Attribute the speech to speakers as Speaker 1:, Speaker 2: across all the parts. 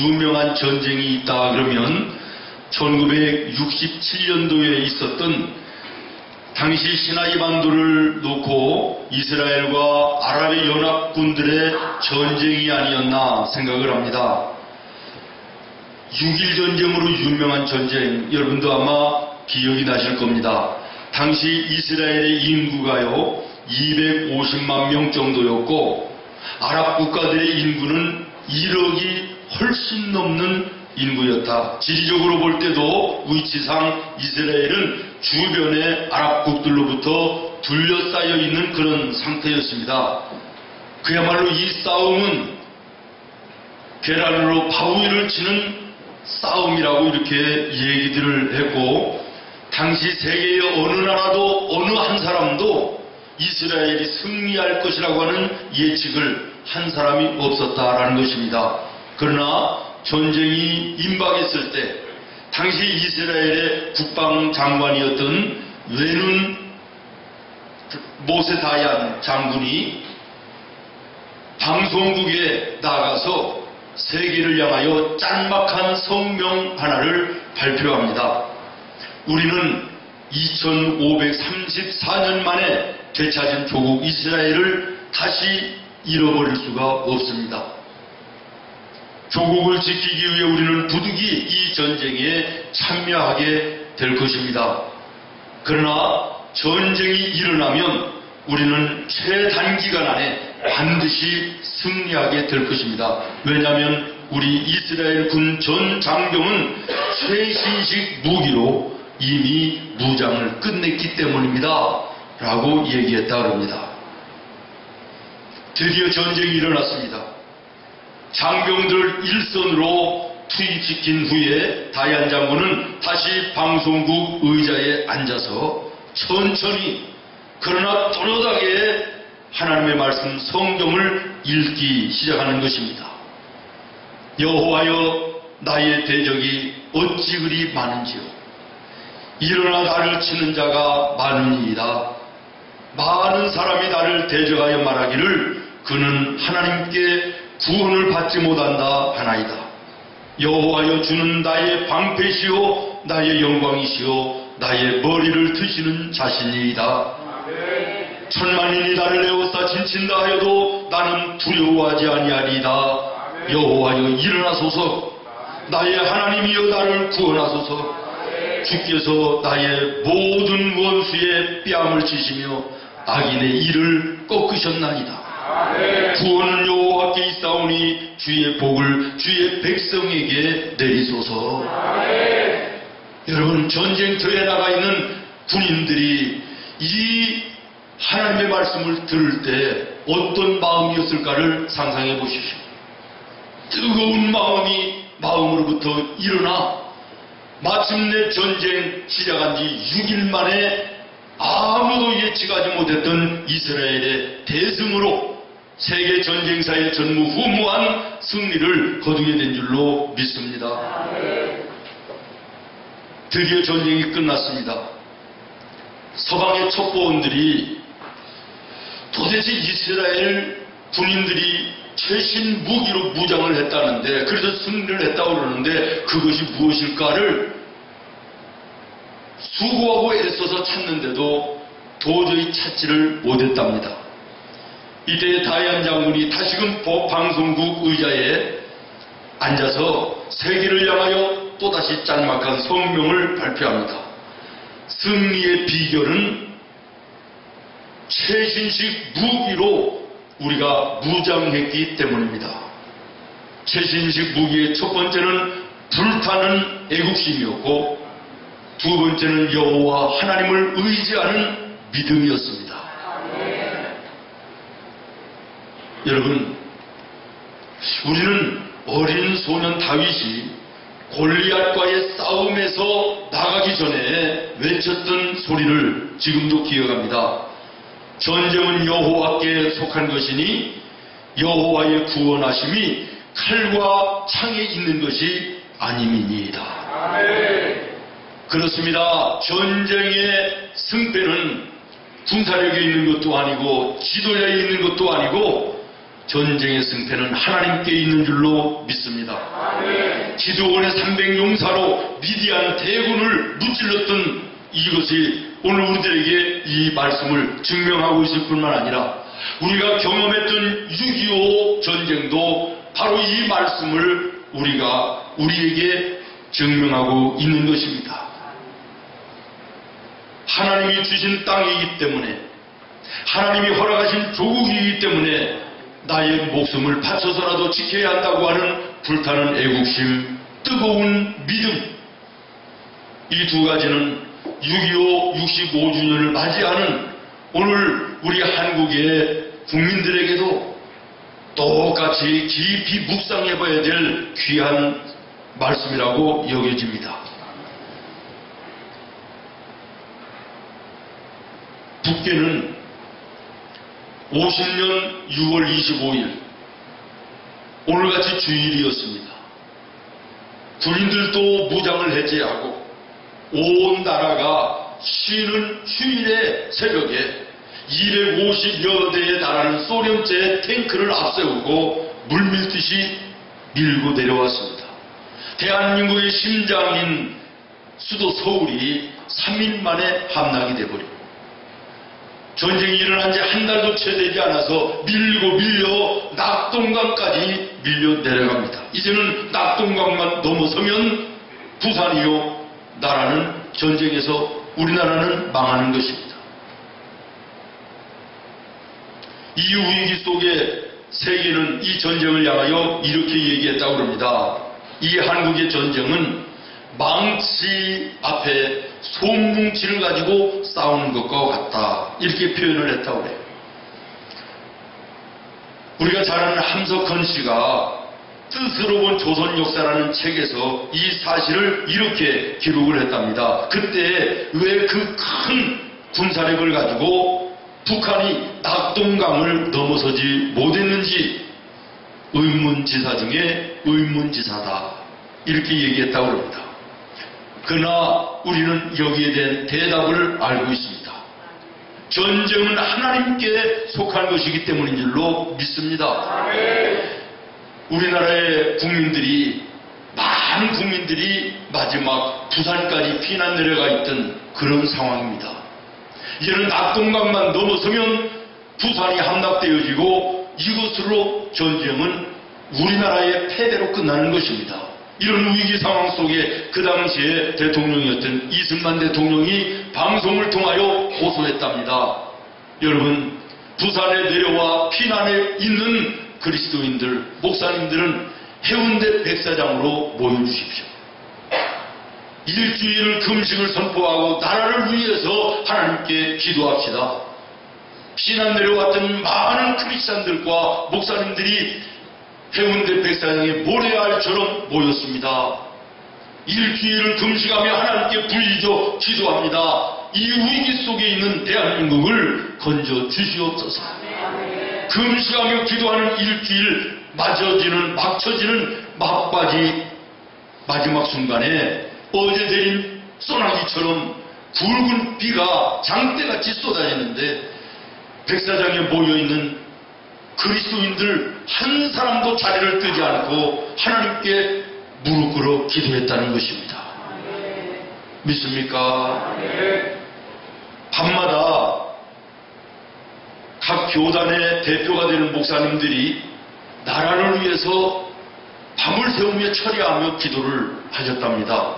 Speaker 1: 유명한 전쟁이 있다 그러면 1967년도에 있었던 당시 시나이 반도를 놓고 이스라엘과 아랍의 연합군들의 전쟁이 아니었나 생각을 합니다. 6일 전쟁으로 유명한 전쟁 여러분도 아마 기억이 나실 겁니다. 당시 이스라엘의 인구가요 250만 명 정도였고 아랍 국가들의 인구는 1억이 훨씬 넘는 인구였다. 지리적으로 볼 때도 위치상 이스라엘은 주변의 아랍국들로부터 둘러싸여 있는 그런 상태였습니다. 그야말로 이 싸움은 계란으로 바위를 치는 싸움이라고 이렇게 얘기들을 했고 당시 세계의 어느 나라도 어느 한 사람도 이스라엘이 승리할 것이라고 하는 예측을 한 사람이 없었다라는 것입니다. 그러나 전쟁이 임박했을 때 당시 이스라엘의 국방장관이었던 외눈 모세다얀 장군이 방송국에 나가서 세계를 향하여 짤막한 성명 하나를 발표합니다. 우리는 2534년 만에 되찾은 조국 이스라엘을 다시 잃어버릴 수가 없습니다. 조국을 지키기 위해 우리는 부득이 이 전쟁에 참여하게 될 것입니다. 그러나 전쟁이 일어나면 우리는 최단기간 안에 반드시 승리하게 될 것입니다. 왜냐하면 우리 이스라엘 군 전 장병은 최신식 무기로 이미 무장을 끝냈기 때문입니다. 라고 얘기했다 그럽니다. 드디어 전쟁이 일어났습니다. 장병들 일선으로 투입시킨 후에 다이안 장군은 다시 방송국 의자에 앉아서 천천히 그러나 또렷하게 하나님의 말씀 성경을 읽기 시작하는 것입니다. 여호와여 나의 대적이 어찌 그리 많은지요. 일어나 나를 치는 자가 많으니이다. 많은 사람이 나를 대적하여 말하기를 그는 하나님께 구원을 받지 못한다 하나이다. 여호와여 주는 나의 방패시오 나의 영광이시오 나의 머리를 드시는 자신이다. 천만인이 나를 에워싸 진친다 하여도 나는 두려워하지 아니하리이다. 여호와여 일어나소서 나의 하나님이여 나를 구원하소서 주께서 나의 모든 원수의 뺨을 치시며 악인의 일을 꺾으셨나이다. 구원은 여호와께 있사오니 주의 복을 주의 백성에게 내리소서. 여러분 전쟁터에 나가 있는 군인들이 이 하나님의 말씀을 들을 때 어떤 마음이었을까를 상상해 보십시오. 뜨거운 마음이 마음으로부터 일어나 마침내 전쟁 시작한 지 6일 만에 아무도 예측하지 못했던 이스라엘의 대승으로 세계 전쟁사의 전무후무한 승리를 거두게 된 줄로 믿습니다. 드디어 전쟁이 끝났습니다. 서방의 첩보원들이 도대체 이스라엘 군인들이 최신 무기로 무장을 했다는데 그래서 승리를 했다고 그러는데 그것이 무엇일까를 수고하고 애써서 찾는데도 도저히 찾지를 못했답니다. 이때 다이안 장군이 다시금 방송국 의자에 앉아서 세계를 향하여 또다시 짤막한 성명을 발표합니다. 승리의 비결은 최신식 무기로 우리가 무장했기 때문입니다. 최신식 무기의 첫 번째는 불타는 애국심이었고 두 번째는 여호와 하나님을 의지하는 믿음이었습니다. 여러분, 우리는 어린 소년 다윗이 골리앗과의 싸움에서 나가기 전에 외쳤던 소리를 지금도 기억합니다. 전쟁은 여호와께 속한 것이니 여호와의 구원하심이 칼과 창에 있는 것이 아님이니이다. 그렇습니다. 전쟁의 승패는 군사력에 있는 것도 아니고 지도자에 있는 것도 아니고 전쟁의 승패는 하나님께 있는 줄로 믿습니다. 기도원의 300용사로 미디안 대군을 무찔렀던 이것이 오늘 우리들에게 이 말씀을 증명하고 있을 뿐만 아니라 우리가 경험했던 6.25 전쟁도 바로 이 말씀을 우리가 우리에게 증명하고 있는 것입니다. 하나님이 주신 땅이기 때문에 하나님이 허락하신 조국이기 때문에 나의 목숨을 바쳐서라도 지켜야 한다고 하는 불타는 애국심, 뜨거운 믿음 이 두 가지는 6.25 65주년을 맞이하는 오늘 우리 한국의 국민들에게도 똑같이 깊이 묵상해 봐야 될 귀한 말씀이라고 여겨집니다. 북계는 50년 6월 25일 오늘같이 주일이었습니다. 군인들도 무장을 해제하고 온 나라가 쉬는 휴일의 새벽에 250여 대에 달하는 소련제 탱크를 앞세우고 물밀듯이 밀고 내려왔습니다. 대한민국의 심장인 수도 서울이 3일 만에 함락이 돼버리고 전쟁이 일어난 지 한 달도 채 되지 않아서 밀고 밀려 낙동강까지 밀려 내려갑니다. 이제는 낙동강만 넘어서면 부산이요 나라는 전쟁에서 우리나라는 망하는 것입니다. 이 위기 속에 세계는 이 전쟁을 향하여 이렇게 얘기했다고 합니다. 이 한국의 전쟁은 망치 앞에 손뭉치를 가지고 싸우는 것과 같다. 이렇게 표현을 했다고 그래요. 우리가 잘 아는 함석헌 씨가 뜻으로 본 조선 역사라는 책에서 이 사실을 이렇게 기록을 했답니다. 그때 왜 그 큰 군사력을 가지고 북한이 낙동강을 넘어서지 못했는지 의문지사 중에 의문지사다. 이렇게 얘기했다고 합니다. 그러나 우리는 여기에 대한 대답을 알고 있습니다. 전쟁은 하나님께 속한 것이기 때문인 줄로 믿습니다. 우리나라의 국민들이 많은 국민들이 마지막 부산까지 피난 내려가 있던 그런 상황입니다. 이제는 낙동강만 넘어서면 부산이 함락되어지고 이것으로 전쟁은 우리나라의 패배로 끝나는 것입니다. 이런 위기 상황 속에 그 당시에 대통령이었던 이승만 대통령이 방송을 통하여 호소했답니다. 여러분, 부산에 내려와 피난에 있는 그리스도인들, 목사님들은 해운대 백사장으로 모여주십시오. 일주일 금식을 선포하고 나라를 위해서 하나님께 기도합시다. 피난 내려왔던 많은 크리스찬들과 목사님들이 해운대 백사장에 모래알처럼 모였습니다. 일주일을 금식하며 하나님께 불리죠 기도합니다. 이 위기 속에 있는 대한민국을 건져 주시옵소서. 금식하며 기도하는 일주일 맞아지는 막쳐지는 막바지 마지막 순간에 어제 내린 소나기처럼 굵은 비가 장대같이 쏟아지는데 백사장에 모여있는 그리스도인들 한 사람도 자리를 뜨지 않고 하나님께 무릎 꿇어 기도했다는 것입니다. 믿습니까? 밤마다 각 교단의 대표가 되는 목사님들이 나라를 위해서 밤을 새우며 처리하며 기도를 하셨답니다.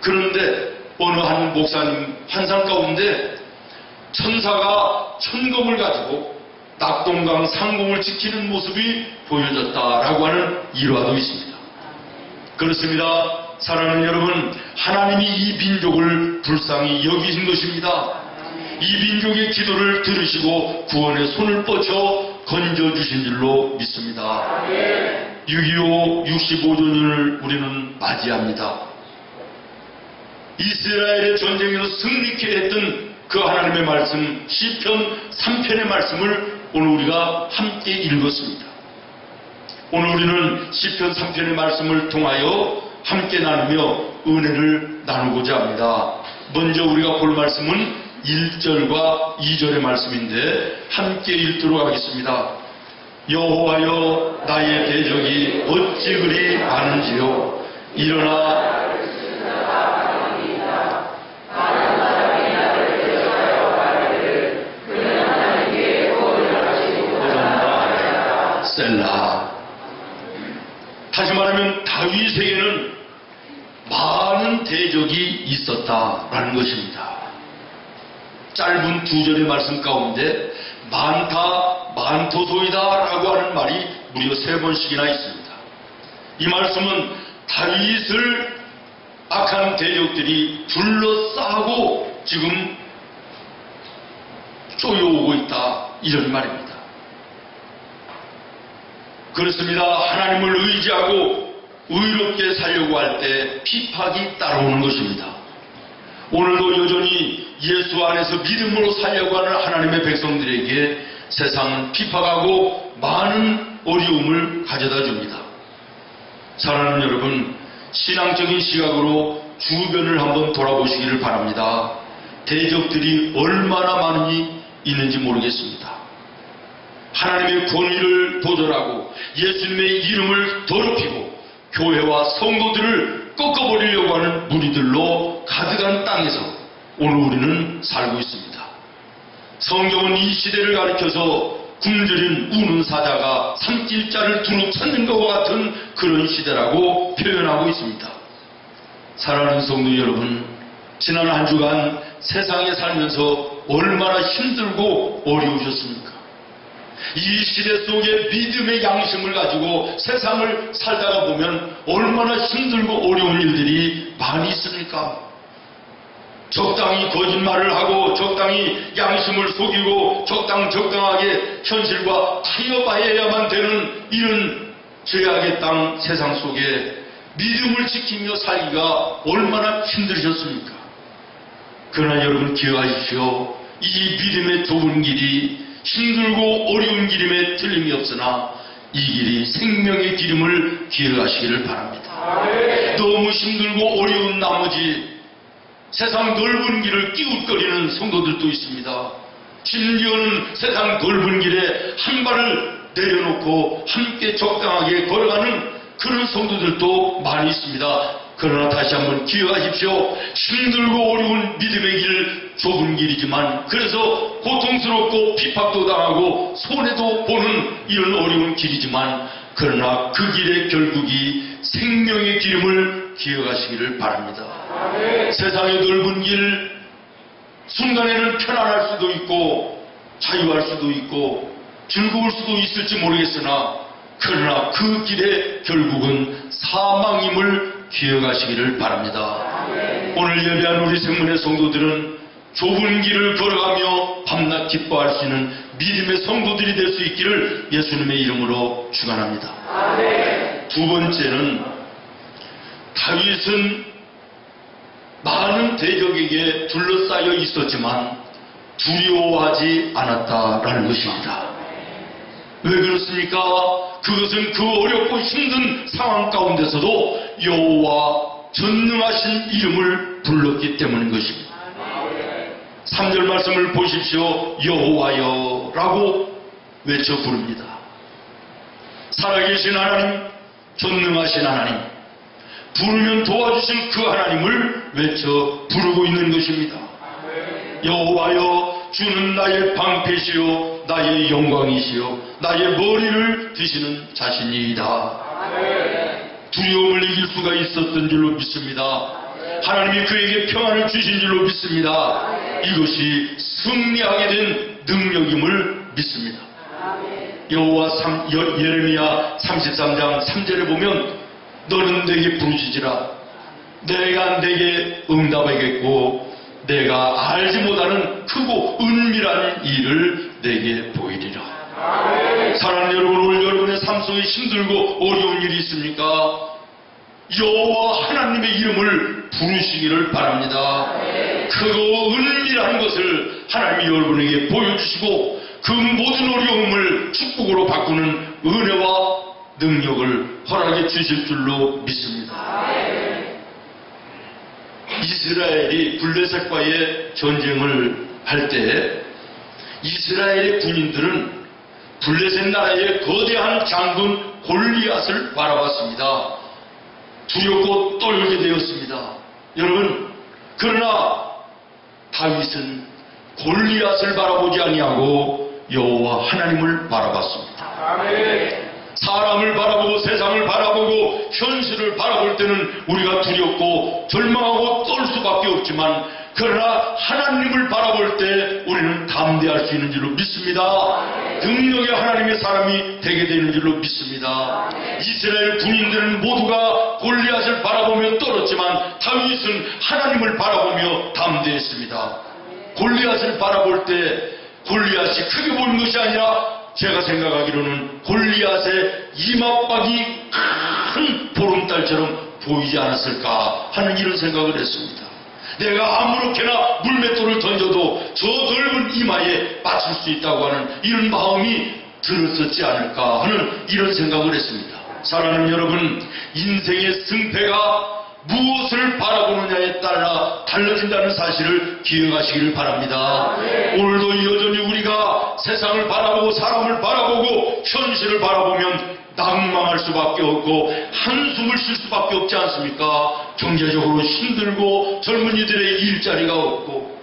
Speaker 1: 그런데 어느 한 목사님 환상 가운데 천사가 천검을 가지고 낙동강 상공을 지키는 모습이 보여졌다라고 하는 일화도 있습니다. 그렇습니다. 사랑하는 여러분, 하나님이 이 민족을 불쌍히 여기신 것입니다. 이 민족의 기도를 들으시고 구원의 손을 뻗쳐 건져주신 줄로 믿습니다. 6.25 65주년을 우리는 맞이합니다. 이스라엘의 전쟁에서 승리케 했던 그 하나님의 말씀, 시편 3편의 말씀을 오늘 우리가 함께 읽었습니다. 오늘 우리는 시편 3편의 말씀을 통하여 함께 나누며 은혜를 나누고자 합니다. 먼저 우리가 볼 말씀은 1절과 2절의 말씀인데 함께 읽도록 하겠습니다. 여호와여 나의 대적이 어찌 그리 많은지요 일어나 셀라 다시 말하면 다윗에게는 많은 대적이 있었다라는 것입니다. 짧은 두 절의 말씀 가운데 많다, 많도소이다라고 하는 말이 무려 세 번씩이나 있습니다. 이 말씀은 다윗을 악한 대적들이 둘러싸고 지금 쪼여오고 있다 이런 말입니다. 그렇습니다. 하나님을 의지하고 의롭게 살려고 할때 피팍이 따라오는 것입니다. 오늘도 여전히 예수 안에서 믿음으로 살려고 하는 하나님의 백성들에게 세상은 피팍하고 많은 어려움을 가져다 줍니다. 사랑하는 여러분, 신앙적인 시각으로 주변을 한번 돌아보시기를 바랍니다. 대적들이 얼마나 많이 있는지 모르겠습니다. 하나님의 권위를 도전하고 예수님의 이름을 더럽히고 교회와 성도들을 꺾어버리려고 하는 무리들로 가득한 땅에서 오늘 우리는 살고 있습니다. 성경은 이 시대를 가리켜서 굶주린 우는 사자가 삼킬자를 두루 찾는 것과 같은 그런 시대라고 표현하고 있습니다. 사랑하는 성도 여러분, 지난 한 주간 세상에 살면서 얼마나 힘들고 어려우셨습니까? 이 시대 속에 믿음의 양심을 가지고 세상을 살다가 보면 얼마나 힘들고 어려운 일들이 많이 있습니까? 적당히 거짓말을 하고 적당히 양심을 속이고 적당 적당하게 현실과 타협하여야만 되는 이런 죄악의 땅 세상 속에 믿음을 지키며 살기가 얼마나 힘들으셨습니까? 그러나 여러분 기억하십시오. 이 믿음의 좁은 길이 힘들고 어려운 길임에 틀림이 없으나 이 길이 생명의 기름을 기억하시기를 바랍니다. 너무 힘들고 어려운 나머지 세상 넓은 길을 끼웃거리는 성도들도 있습니다. 진리하는 세상 넓은 길에 한 발을 내려놓고 함께 적당하게 걸어가는 그런 성도들도 많이 있습니다. 그러나 다시 한번 기억하십시오. 힘들고 어려운 믿음의 길, 좁은 길이지만 그래서 고통스럽고 핍박도 당하고 손해도 보는 이런 어려운 길이지만 그러나 그 길의 결국이 생명의 기름을 기억하시기를 바랍니다. 세상의 넓은 길, 순간에는 편안할 수도 있고 자유할 수도 있고 즐거울 수도 있을지 모르겠으나 그러나 그 길의 결국은 사망임을 기억하시기를 바랍니다. 오늘 예배한 우리 생문의 성도들은 좁은 길을 걸어가며 밤낮 기뻐할 수 있는 믿음의 성도들이 될 수 있기를 예수님의 이름으로 축원합니다. 두 번째는 다윗은 많은 대적에게 둘러싸여 있었지만 두려워하지 않았다라는 것입니다. 왜 그렇습니까? 그것은 그 어렵고 힘든 상황 가운데서도 여호와 전능하신 이름을 불렀기 때문인 것입니다. 3절 말씀을 보십시오. 여호와여 라고 외쳐 부릅니다. 살아계신 하나님, 전능하신 하나님, 부르면 도와주신 그 하나님을 외쳐 부르고 있는 것입니다. 여호와여 주는 나의 방패시요 나의 영광이시요 나의 머리를 드시는 자신이다. 두려움을 이길 수가 있었던 줄로 믿습니다. 하나님이 그에게 평안을 주신 줄로 믿습니다. 이것이 승리하게 된 능력임을 믿습니다. 여호와 예레미야 33장 3절에 보면 너는 내게 부르짖으라 내가 내게 응답하겠고 내가 알지 못하는 크고 은밀한 일을 내게 보이리라. 사랑하는 여러분, 오늘 여러분의 삶 속에 힘들고 어려운 일이 있습니까? 여호와 하나님의 이름을 부르시기를 바랍니다. 크고 은밀한 것을 하나님이 여러분에게 보여주시고 그 모든 어려움을 축복으로 바꾸는 은혜와 능력을 허락해 주실 줄로 믿습니다. 이스라엘이 블레셋과의 전쟁을 할 때 이스라엘의 군인들은 블레셋 나라의 거대한 장군 골리앗을 바라봤습니다. 두렵고 떨게 되었습니다. 여러분, 그러나 다윗은 골리앗을 바라보지 아니하고 여호와 하나님을 바라봤습니다. 사람을 바라보고 세상을 바라보고 현실을 바라볼 때는 우리가 두렵고 절망하고 떨 수밖에 없지만 그러나 하나님을 바라볼 때 우리는 담대할 수 있는 줄로 믿습니다. 능력의 하나님의 사람이 되게 되는 줄로 믿습니다. 이스라엘 군인들은 모두가 골리앗을 바라보며 떨었지만 다윗은 하나님을 바라보며 담대했습니다. 골리앗을 바라볼 때 골리앗이 크게 보는 것이 아니라 제가 생각하기로는 골리앗의 이마박이 큰 보름달처럼 보이지 않았을까 하는 이런 생각을 했습니다. 내가 아무렇게나 물맷돌을 던져도 저 넓은 이마에 맞출 수 있다고 하는 이런 마음이 들었었지 않을까 하는 이런 생각을 했습니다. 사랑하는 여러분, 인생의 승패가 무엇을 바라보느냐에 따라 달라진다는 사실을 기억하시기를 바랍니다. 오늘도 여전히 우리가 세상을 바라보고 사람을 바라보고 현실을 바라보면 낭망할 수밖에 없고 한숨을 쉴 수밖에 없지 않습니까? 경제적으로 힘들고 젊은이들의 일자리가 없고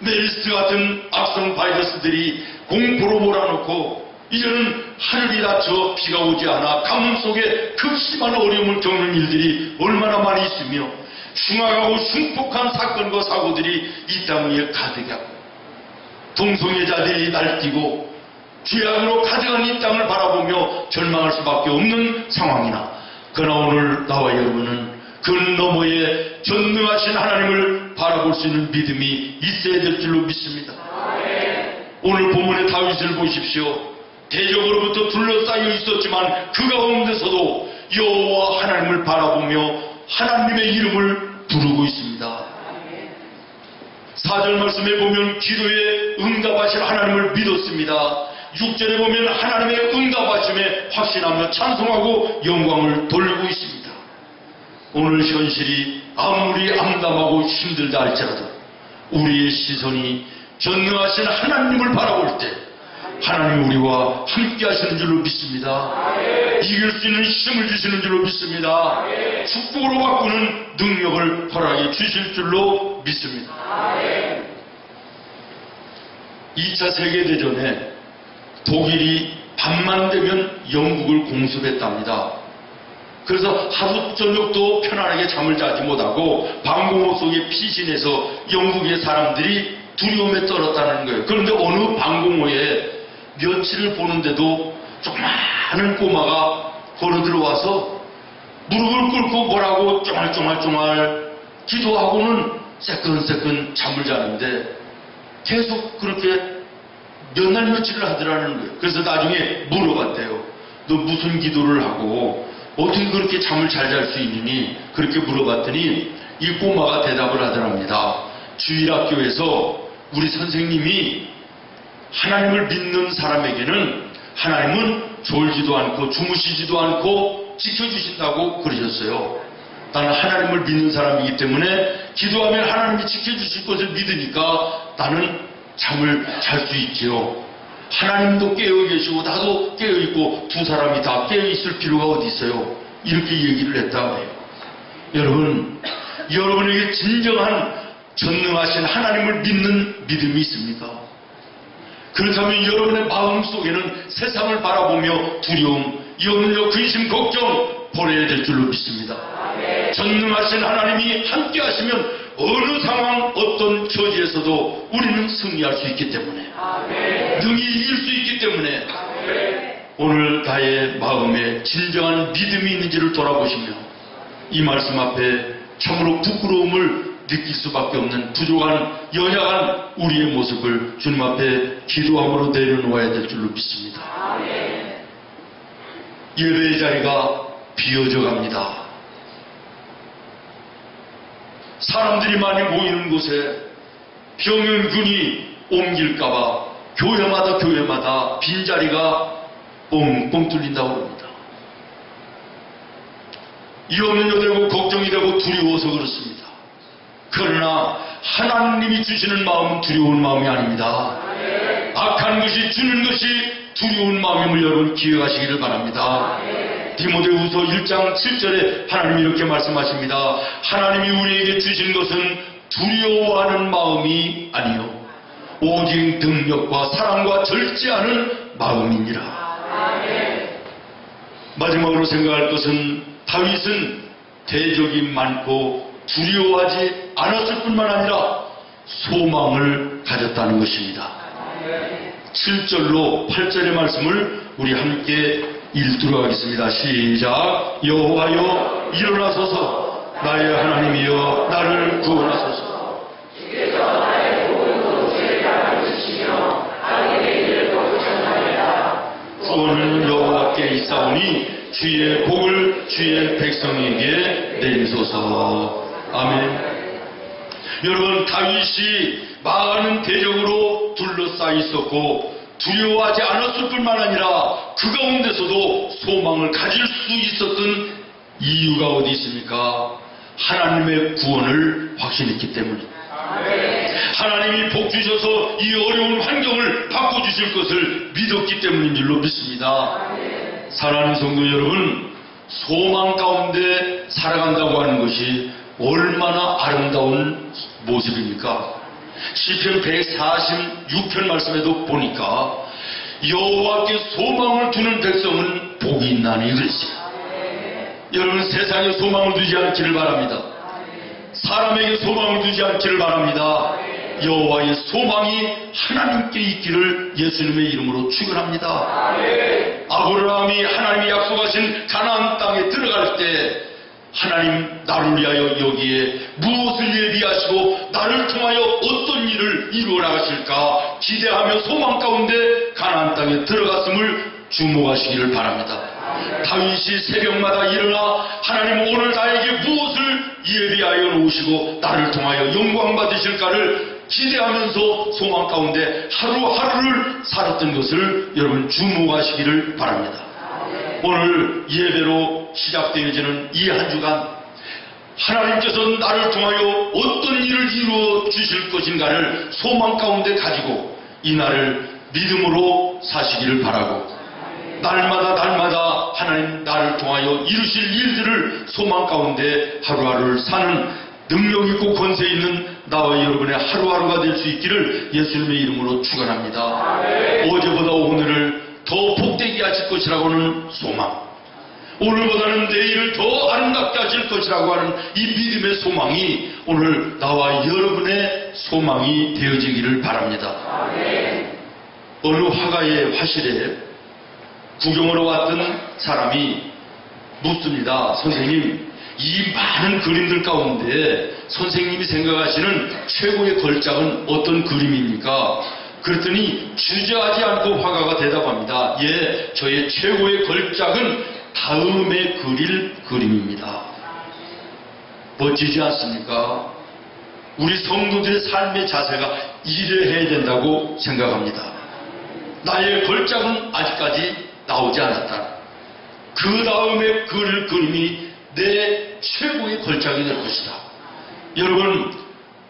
Speaker 1: 메르스 같은 악성 바이러스들이 공포로 몰아넣고 이제는 하늘이 닫혀 비가 오지 않아 가뭄 속에 극심한 어려움을 겪는 일들이 얼마나 많이 있으며 흉악하고 흉폭한 사건과 사고들이 이 땅 위에 가득하고 동성애자들이 날뛰고 죄악으로 가득한 이 땅을 바라보며 절망할 수밖에 없는 상황이나 그러나 오늘 나와 여러분은 그 너머에 전능하신 하나님을 바라볼 수 있는 믿음이 있어야 될 줄로 믿습니다. 오늘 본문의 다윗을 보십시오. 대적으로부터 둘러싸여 있었지만 그 가운데서도 여호와 하나님을 바라보며 하나님의 이름을 부르고 있습니다. 사절 말씀에 보면 기도에 응답하실 하나님을 믿었습니다. 6절에 보면 하나님의 응답하심에 확신하며 찬송하고 영광을 돌리고 있습니다. 오늘 현실이 아무리 암담하고 힘들다 할지라도 우리의 시선이 전능하신 하나님을 바라볼 때 하나님 우리와 함께 하시는 줄로 믿습니다. 이길 수 있는 힘을 주시는 줄로 믿습니다. 축복으로 바꾸는 능력을 허락해 주실 줄로 믿습니다. 2차 세계대전에 독일이 밤만 되면 영국을 공습했답니다. 그래서 하루 저녁도 편안하게 잠을 자지 못하고 방공호 속에 피신해서 영국의 사람들이 두려움에 떨었다는 거예요. 그런데 어느 방공호에 며칠을 보는데도 조그마한 꼬마가 걸어 들어와서 무릎을 꿇고 뭐라고 쫑알쫑알쫑알 기도하고는 새끈새끈 잠을 자는데 계속 그렇게 몇 날 며칠을 하더라는 거예요. 그래서 나중에 물어봤대요. 너 무슨 기도를 하고 어떻게 그렇게 잠을 잘 잘 수 있느니? 그렇게 물어봤더니 이 꼬마가 대답을 하더랍니다. 주일학교에서 우리 선생님이 하나님을 믿는 사람에게는 하나님은 졸지도 않고 주무시지도 않고 지켜주신다고 그러셨어요. 나는 하나님을 믿는 사람이기 때문에 기도하면 하나님이 지켜주실 것을 믿으니까 나는 잠을 잘 수 있지요. 하나님도 깨어 계시고 나도 깨어 있고 두 사람이 다 깨어 있을 필요가 어디 있어요? 이렇게 얘기를 했다 그래요. 여러분, 여러분에게 진정한 전능하신 하나님을 믿는 믿음이 있습니까? 그렇다면 여러분의 마음 속에는 세상을 바라보며 두려움, 염려, 근심, 걱정 버려야 될 줄로 믿습니다. 전능하신 하나님이 함께 하시면 어느 상황, 어떤 처지에서도 우리는 승리할 수 있기 때문에 능히 이길 수 있기 때문에 오늘 나의 마음에 진정한 믿음이 있는지를 돌아보시며 이 말씀 앞에 참으로 부끄러움을 느낄 수밖에 없는 부족한 연약한 우리의 모습을 주님 앞에 기도함으로 내려놓아야 될 줄로 믿습니다. 예배의 자리가 비어져 갑니다. 사람들이 많이 모이는 곳에 병영균이 옮길까봐 교회마다 교회마다 빈자리가 뻥뻥 뚫린다고 합니다. 염려되고 걱정이 되고 두려워서 그렇습니다. 그러나 하나님이 주시는 마음은 두려운 마음이 아닙니다. 악한 것이 주는 것이 두려운 마음임을 여러분 기억하시기를 바랍니다. 디모데후서 1장 7절에 하나님이 이렇게 말씀하십니다. 하나님이 우리에게 주신 것은 두려워하는 마음이 아니요 오직 능력과 사랑과 절제하는 마음이니라. 마지막으로 생각할 것은 다윗은 대적이 많고 두려워하지 않았을 뿐만 아니라 소망을 가졌다는 것입니다. 7절로 8절의 말씀을 우리 함께 읽도록 하겠습니다. 시작. 여호와여 일어나소서 나의 하나님이여 나를 구원하소서. 구원은 여호와께 있사오니 주의 복을 주의 백성에게 내리소서. 아멘. 여러분 다윗이 많은 대적으로 둘러싸여 있었고 두려워하지 않았을 뿐만 아니라 그 가운데서도 소망을 가질 수 있었던 이유가 어디 있습니까? 하나님의 구원을 확신했기 때문입니다. 하나님이 복 주셔서 이 어려운 환경을 바꿔 주실 것을 믿었기 때문인 줄로 믿습니다. 사랑하는 성도 여러분, 소망 가운데 살아간다고 하는 것이 얼마나 아름다운 모습입니까? 시편 146편 말씀에도 보니까 여호와께 소망을 두는 백성은 복이 있나니 그랬어요. 여러분 세상에 소망을 두지 않기를 바랍니다. 사람에게 소망을 두지 않기를 바랍니다. 여호와의 소망이 하나님께 있기를 예수님의 이름으로 축원합니다. 아브라함이 하나님이 약속하신 가나안 땅에 들어갈 때 하나님 나를 위하여 여기에 무엇을 예비하시고 나를 통하여 어떤 일을 이루어 나가실까 기대하며 소망 가운데 가나안 땅에 들어갔음을 주목하시기를 바랍니다. 다윗이 새벽마다 일어나 하나님 오늘 나에게 무엇을 예비하여 놓으시고 나를 통하여 영광 받으실까를 기대하면서 소망 가운데 하루하루를 살았던 것을 여러분 주목하시기를 바랍니다. 오늘 예배로 시작되어지는 이 한 주간 하나님께서 나를 통하여 어떤 일을 이루어 주실 것인가를 소망 가운데 가지고 이 날을 믿음으로 사시기를 바라고 날마다 날마다 하나님 나를 통하여 이루실 일들을 소망 가운데 하루하루를 사는 능력 있고 권세 있는 나와 여러분의 하루하루가 될 수 있기를 예수님의 이름으로 축원합니다. 어제보다 오늘을 것이라고는 소망. 오늘보다는 내일을 더 아름답게 하실 것이라고 하는 이 믿음의 소망이 오늘 나와 여러분의 소망이 되어지기를 바랍니다. 어느 화가의 화실에 구경으로 왔던 사람이 묻습니다. 선생님, 이 많은 그림들 가운데 선생님이 생각하시는 최고의 걸작은 어떤 그림입니까? 그랬더니 주저하지 않고 화가가 대답합니다. 예, 저의 최고의 걸작은 다음에 그릴 그림입니다. 멋지지 않습니까? 우리 성도들의 삶의 자세가 이래야 된다고 생각합니다. 나의 걸작은 아직까지 나오지 않았다. 그 다음에 그릴 그림이 내 최고의 걸작이 될 것이다. 여러분,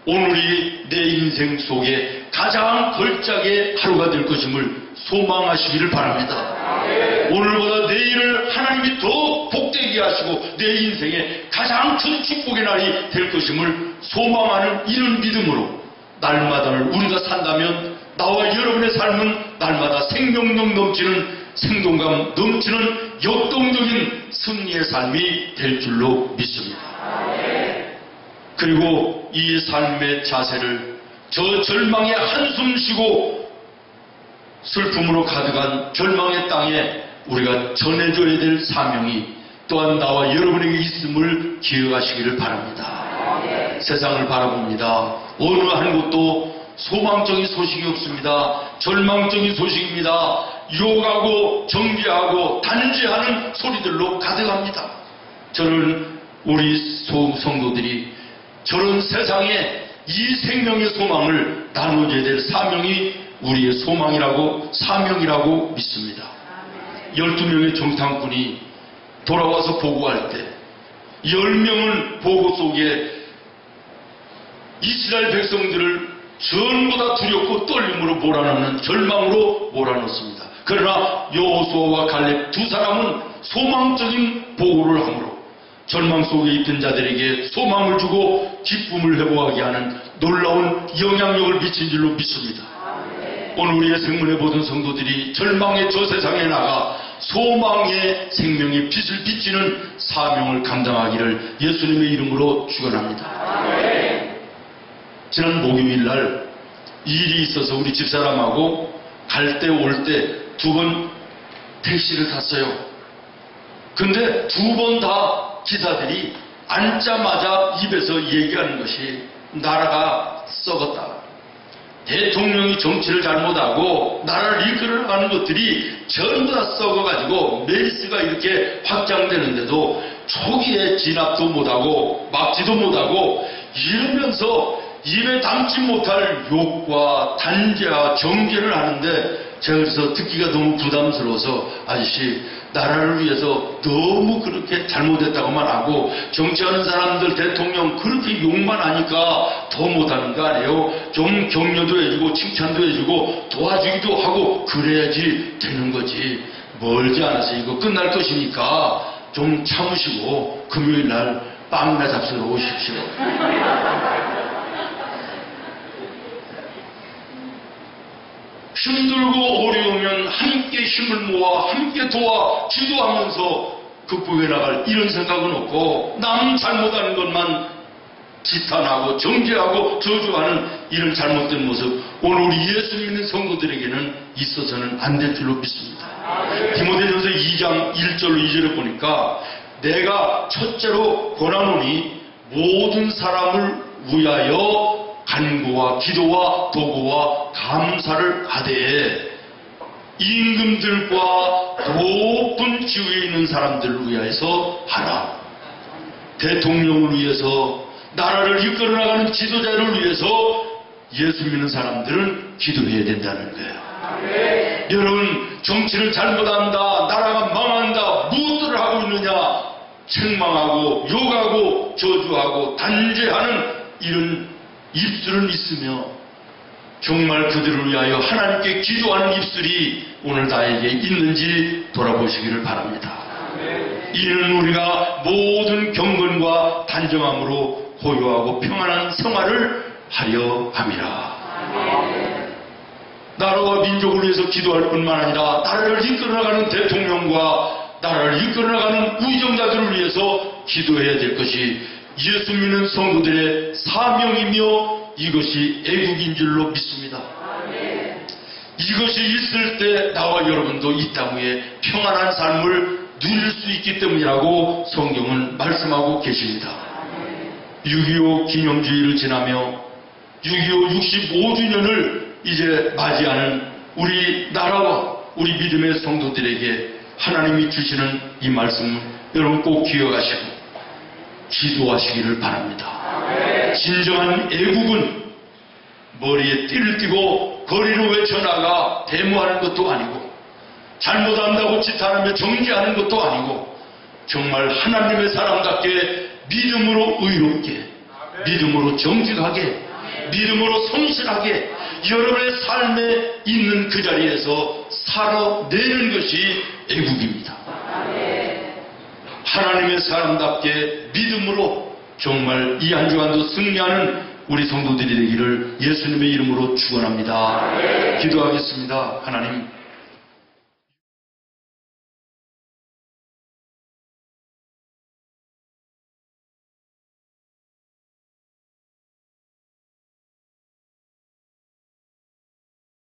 Speaker 1: 오늘이 내 인생 속에 가장 걸작의 하루가 될 것임을 소망하시기를 바랍니다. 오늘보다 내일을 하나님이 더 복되게 하시고 내 인생에 가장 큰 축복의 날이 될 것임을 소망하는 이런 믿음으로 날마다를 우리가 산다면 나와 여러분의 삶은 날마다 생명력 넘치는 생동감 넘치는 역동적인 승리의 삶이 될 줄로 믿습니다. 그리고 이 삶의 자세를 저 절망의 한숨 쉬고 슬픔으로 가득한 절망의 땅에 우리가 전해줘야 될 사명이 또한 나와 여러분에게 있음을 기억하시기를 바랍니다. 세상을 바라봅니다. 어느 한 곳도 소망적인 소식이 없습니다. 절망적인 소식입니다. 유혹하고 정죄하고 단죄하는 소리들로 가득합니다. 저는 우리 소- 성도들이 저런 세상에 이 생명의 소망을 나눠줘야 될 사명이 우리의 소망이라고 사명이라고 믿습니다. 12명의 정탐꾼이 돌아와서 보고할 때 10명은 보고 속에 이스라엘 백성들을 전부 다 두렵고 떨림으로 몰아넣는 절망으로 몰아넣습니다. 그러나 여호수아와 갈렙 두 사람은 소망적인 보고를 함으로 절망 속에 있던 자들에게 소망을 주고 기쁨을 회복하게 하는 놀라운 영향력을 미친 줄로 믿습니다. 오늘 우리의 생문에 보던 성도들이 절망의 저 세상에 나가 소망의 생명의 빛을 비치는 사명을 감당하기를 예수님의 이름으로 축원합니다. 지난 목요일 날 일이 있어서 우리 집사람하고 갈 때 올 때 두 번 택시를 탔어요. 근데 두 번 다 기사들이 앉자마자 입에서 얘기하는 것이 나라가 썩었다. 대통령이 정치를 잘못하고 나라를 이끌어 가는 것들이 전부 다 썩어가지고 메리스가 이렇게 확장되는데도 초기에 진압도 못하고 막지도 못하고 이러면서 입에 담지 못할 욕과 단죄와 정죄를 하는데 제가 그래서 듣기가 너무 부담스러워서 아저씨 나라를 위해서 너무 그렇게 잘못했다고만 하고 정치하는 사람들 대통령 그렇게 욕만 하니까 더 못하는 거 아니에요? 좀 격려도 해주고 칭찬도 해주고 도와주기도 하고 그래야지 되는 거지 멀지 않아서 이거 끝날 것이니까 좀 참으시고 금요일 날 빵이나 잡수러 오십시오. 힘들고 어려우면 함께 힘을 모아 함께 도와 기도하면서 극복해 나갈 이런 생각은 없고 남 잘못하는 것만 지탄하고 정죄하고 저주하는 이런 잘못된 모습 오늘 우리 예수 믿는 성도들에게는 있어서는 안 될 줄로 믿습니다. 디모데전서 2장 1절로 2절을 보니까 내가 첫째로 권하노니 모든 사람을 위하여 간구와 기도와 도구와 감사를 하되 임금들과 높은 지위에 있는 사람들을 위하여서 하라. 대통령을 위해서 나라를 이끌어 나가는 지도자를 위해서 예수 믿는 사람들은 기도해야 된다는 거예요. 여러분 정치를 잘못한다 나라가 망한다 무엇들을 하고 있느냐 책망하고 욕하고 저주하고 단죄하는 이런 입술은 있으며 정말 그들을 위하여 하나님께 기도하는 입술이 오늘 나에게 있는지 돌아보시기를 바랍니다. 이는 우리가 모든 경건과 단정함으로 고요하고 평안한 생활을 하려 함이라. 나라와 민족을 위해서 기도할 뿐만 아니라 나라를 이끌어나가는 대통령과 나라를 이끌어나가는 우정자들을 위해서 기도해야 될 것이 예수 믿는 성도들의 사명이며 이것이 애국인 줄로 믿습니다. 이것이 있을 때 나와 여러분도 이 땅 위에 평안한 삶을 누릴 수 있기 때문이라고 성경은 말씀하고 계십니다. 6.25 기념주의를 지나며 6.25 65주년을 이제 맞이하는 우리 나라와 우리 믿음의 성도들에게 하나님이 주시는 이 말씀 여러분 꼭 기억하시고 기도하시기를 바랍니다. 진정한 애국은 머리에 띠를 띠고 거리로 외쳐나가 데모하는 것도 아니고 잘못한다고 짓하며 정지하는 것도 아니고 정말 하나님의 사람답게 믿음으로 의롭게 믿음으로 정직하게 믿음으로 성실하게 여러분의 삶에 있는 그 자리에서 살아내는 것이 애국입니다. 하나님의 사람답게 믿음으로 정말 이 한 주간도 승리하는 우리 성도들이 되기를 예수님의 이름으로 축원합니다. 기도하겠습니다. 하나님